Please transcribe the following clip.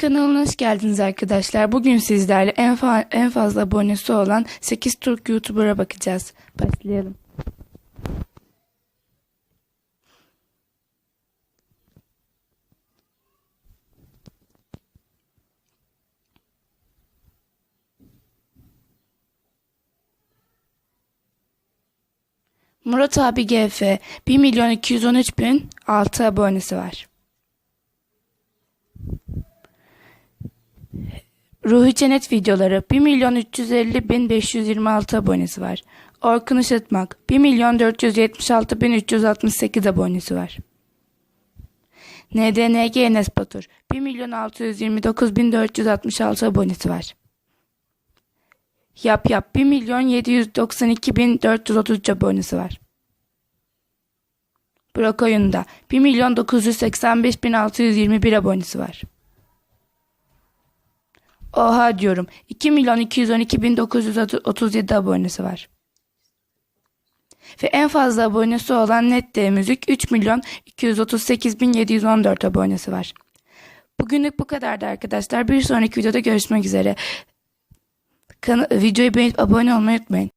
Kanalına hoş geldiniz arkadaşlar. Bugün sizlerle en, fa- en fazla abonesi olan 8 Türk YouTuber'a bakacağız. Başlayalım. Murat abi GF 1 milyon 213 bin 6 abonesi var. Ruhi Cennet videoları 1 milyon 350 bin 526 abonesi var. Orkun Işıtmak 1 milyon 476 bin 368 abonesi var. NDNG Enes Batur 1 milyon 629 bin 466 abonesi var. Yap Yap 1 milyon 792 bin 433 abonesi var. Burak Oyun'da 1 milyon 985 bin 621 abonesi var. Oha diyorum. 2 milyon 212 bin 937 abonesi var. Ve en fazla abonesi olan Net Müzik 3 milyon 238 bin 714 abonesi var. Bugünlük bu kadardı arkadaşlar. Bir sonraki videoda görüşmek üzere. Kana- videoyu beğenip abone olmayı unutmayın.